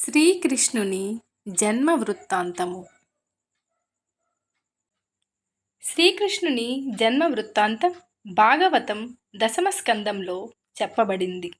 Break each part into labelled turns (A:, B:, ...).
A: శ్రీకృష్ణుని జన్మ వృత్తాంతము శ్రీకృష్ణుని జన్మ వృత్తాంతం భాగవతం దశమ స్కందంలో చెప్పబడింది.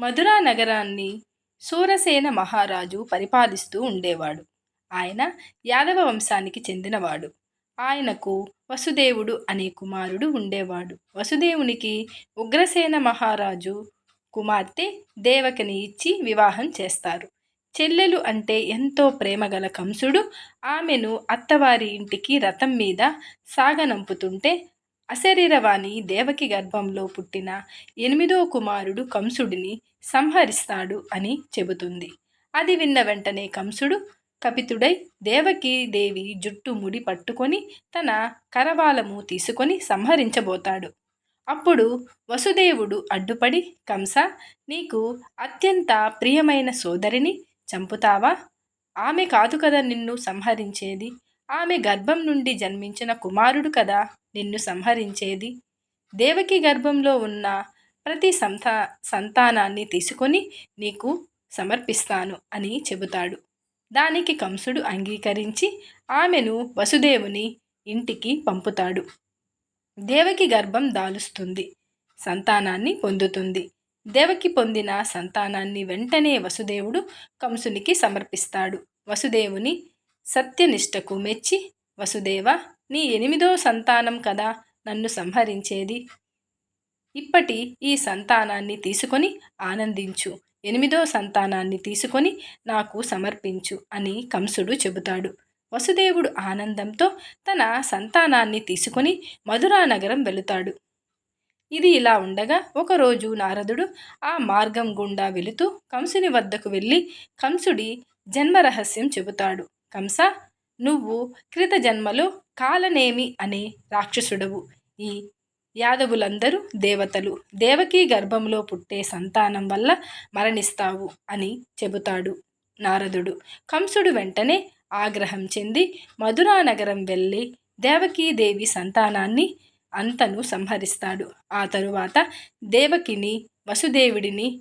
A: మధురా నగరాన్ని సూరసేన మహారాజు పరిపాలిస్తూ ఉండేవాడు. ఆయన యాదవ వంశానికి చెందినవాడు. ఆయనకు వసుదేవుడు అనే కుమారుడు ఉండేవాడు. వసుదేవునికి ఉగ్రసేన మహారాజు కుమార్తె దేవకిని ఇచ్చి వివాహం చేస్తారు. చెల్లెలు అంటే ఎంతో ప్రేమగల కంసుడు. ఆమెను అత్తవారి ఇంటికి రథం మీద సాగనంపుతుంటే అశరీరవాణి దేవకి గర్భంలో పుట్టిన ఎనిమిదో కుమారుడు కంసుడిని సంహరిస్తాడు అని చెబుతుంది. అది విన్న వెంటనే కంసుడు కపితుడై దేవకి దేవి జుట్టు ముడి పట్టుకొని తన కరవాలము తీసుకొని సంహరించబోతాడు. అప్పుడు వసుదేవుడు అడ్డుపడి కంస నీకు అత్యంత ప్రియమైన సోదరిని చంపుతావా? ఆమె కాదు కదా నిన్ను సంహరించేది. ఆమె గర్భం నుండి జన్మించిన కుమారుడు కదా నిన్ను సంహరించేది. దేవకి గర్భంలో ఉన్న ప్రతి సంతా సంతానాన్ని తీసుకొని నీకు సమర్పిస్తాను అని చెబుతాడు. దానికి కంసుడు అంగీకరించి ఆమెను వసుదేవుని ఇంటికి పంపుతాడు. దేవకి గర్భం దాలుస్తుంది సంతానాన్ని పొందుతుంది. దేవకి పొందిన సంతానాన్ని వెంటనే వసుదేవుడు కంసునికి సమర్పిస్తాడు. వసుదేవుని సత్యనిష్టకు మెచ్చి వసుదేవ నీ ఎనిమిదో సంతానం కదా నన్ను సంహరించేది? ఇప్పటి ఈ సంతానాన్ని తీసుకొని ఆనందించు. ఎనిమిదో సంతానాన్ని తీసుకొని నాకు సమర్పించు అని కంసుడు చెబుతాడు. వసుదేవుడు ఆనందంతో తన సంతానాన్ని తీసుకుని మధురా నగరం వెళుతాడు. ఇది ఇలా ఉండగా ఒకరోజు నారదుడు ఆ మార్గం గుండా వెళుతూ కంసుని వద్దకు వెళ్ళి కంసుడి జన్మరహస్యం చెబుతాడు. కంస నువ్వు క్రిత జన్మలో కాలనేమి అనే రాక్షసుడవు. ఈ యాదవులందరూ దేవతలు. దేవకీ గర్భంలో పుట్టే సంతానం వల్ల మరణిస్తావు అని చెబుతాడు నారదుడు. కంసుడు వెంటనే ఆగ్రహం చెంది మధురా నగరం వెళ్ళి దేవకీదేవి సంతానాన్ని అంతను సంహరిస్తాడు. ఆ తరువాత దేవకిని వసుదేవుడిని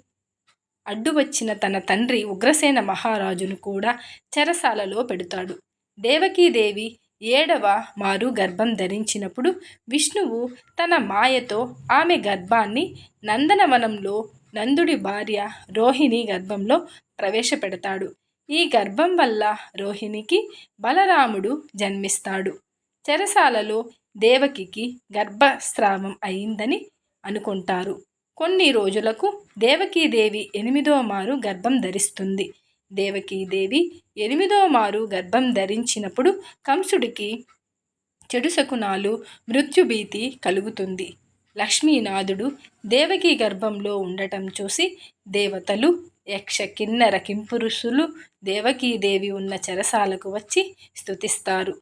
A: అడ్డు వచ్చిన తన తండ్రి ఉగ్రసేన మహారాజును కూడా చెరసాలలో పెడతాడు. దేవకీదేవి ఏడవ మారు గర్భం ధరించినప్పుడు విష్ణువు తన మాయతో ఆమె గర్భాన్ని నందనవనంలో నందుడి భార్య రోహిణి గర్భంలో ప్రవేశపెడతాడు. ఈ గర్భం వల్ల రోహిణికి బలరాముడు జన్మిస్తాడు. చెరసాలలో దేవకికి గర్భస్రావం అయిందని అనుకుంటారు. కొన్ని రోజులకు దేవకీదేవి ఎనిమిదో మారు గర్భం ధరిస్తుంది. దేవకీదేవి ఎనిమిదో మారు గర్భం ధరించినప్పుడు కంసుడికి చెడు శకునాలు మృత్యుభీతి కలుగుతుంది. లక్ష్మీనాథుడు దేవకి గర్భంలో ఉండటం చూసి దేవతలు యక్ష కిన్నెర కింపురుషులు దేవకీదేవి ఉన్న చెరసాలకు వచ్చి స్థుతిస్తారు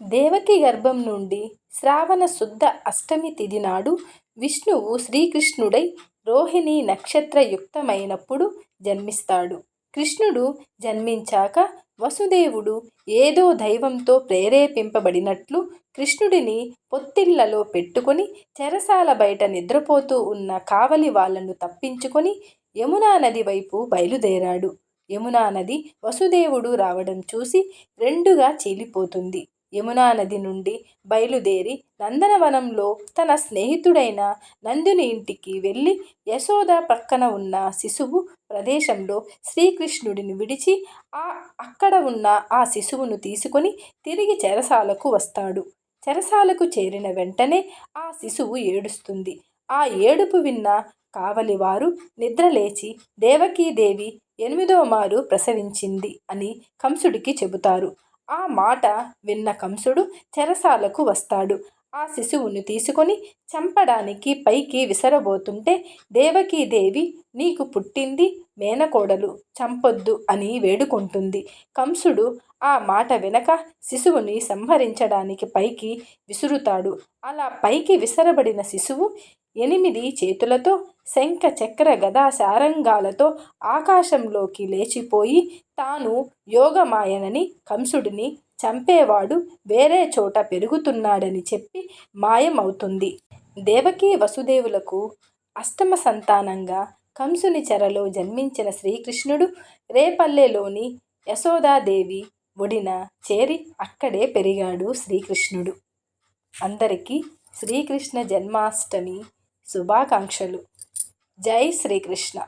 A: దేవకి గర్భం నుండి శ్రావణ శుద్ధ అష్టమి తిథి నాడు విష్ణువు శ్రీకృష్ణుడై రోహిణి నక్షత్రయుక్తమైనప్పుడు జన్మిస్తాడు. కృష్ణుడు జన్మించాక వసుదేవుడు ఏదో దైవంతో ప్రేరేపింపబడినట్లు కృష్ణుడిని పొత్తిళ్ళలో పెట్టుకుని చెరసాల బయట నిద్రపోతూ ఉన్న కావలి వాళ్ళను తప్పించుకొని యమునా నది వైపు బయలుదేరాడు. యమునా నది వసుదేవుడు రావడం చూసి రెండుగా చీలిపోతుంది. యమునా నది నుండి బయలుదేరి నందనవనంలో తన స్నేహితుడైన నందుని ఇంటికి వెళ్ళి యశోద ప్రక్కన ఉన్న శిశువు ప్రదేశంలో శ్రీకృష్ణుడిని విడిచి ఆ అక్కడ ఉన్న ఆ శిశువును తీసుకొని తిరిగి చెరసాలకు వస్తాడు. చెరసాలకు చేరిన వెంటనే ఆ శిశువు ఏడుస్తుంది. ఆ ఏడుపు విన్న కావలివారు నిద్రలేచి దేవకీదేవి ఎనిమిదవ మారు ప్రసవించింది అని కంసుడికి చెబుతారు. ఆ మాట విన్న కంసుడు చెరసాలకు వస్తాడు. ఆ శిశువును తీసుకొని చంపడానికి పైకి విసరబోతుంటే దేవకీదేవి నీకు పుట్టింది మేనకోడలు చంపొద్దు అని వేడుకుంటుంది. కంసుడు ఆ మాట వెనక శిశువుని సంహరించడానికి పైకి విసురుతాడు. అలా పైకి విసరబడిన శిశువు ఎనిమిది చేతులతో శంఖ చక్ర గదా శారంగాలతో ఆకాశంలోకి లేచిపోయి తాను యోగమాయనని కంసుడిని చంపేవాడు వేరే చోట పెరుగుతున్నాడని చెప్పి మాయమవుతుంది. దేవకీ వసుదేవులకు అష్టమ సంతానంగా కంసుని చెరలో జన్మించిన శ్రీకృష్ణుడు రేపల్లెలోని యశోదాదేవి ఒడిన చేరి అక్కడే పెరిగాడు శ్రీకృష్ణుడు. అందరికీ శ్రీకృష్ణ జన్మాష్టమి శుభాకాంక్షలు. జై శ్రీకృష్ణ